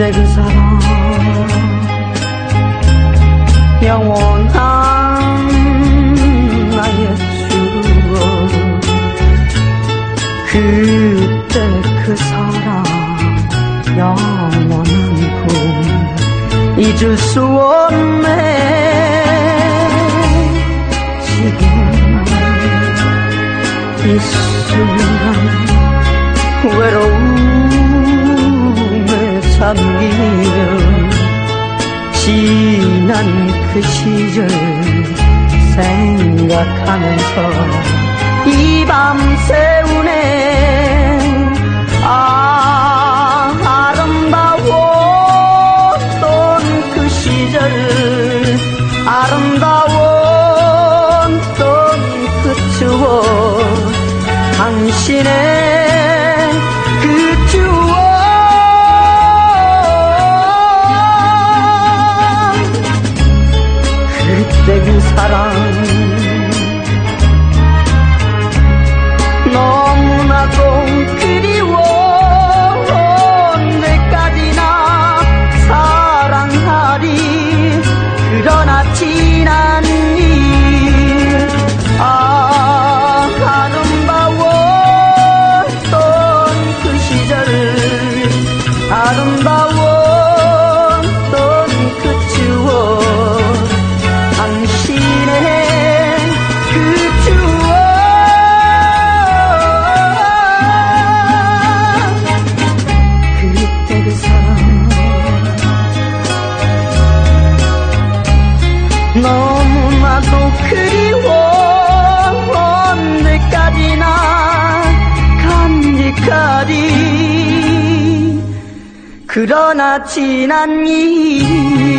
그때 그 사랑 영원한 나의 추억. 그때 그 사랑 영원한 꿈 잊을 수 없네. 지금 이 순간 외로움 에 잠기며 지난 그 시절 생각하면서 이 밤 새우네 아 아름다웠던 그 시절 아름다웠던 그 추억 당신의 지난 그리워 언제까지나 간직하리 그러나 지난 일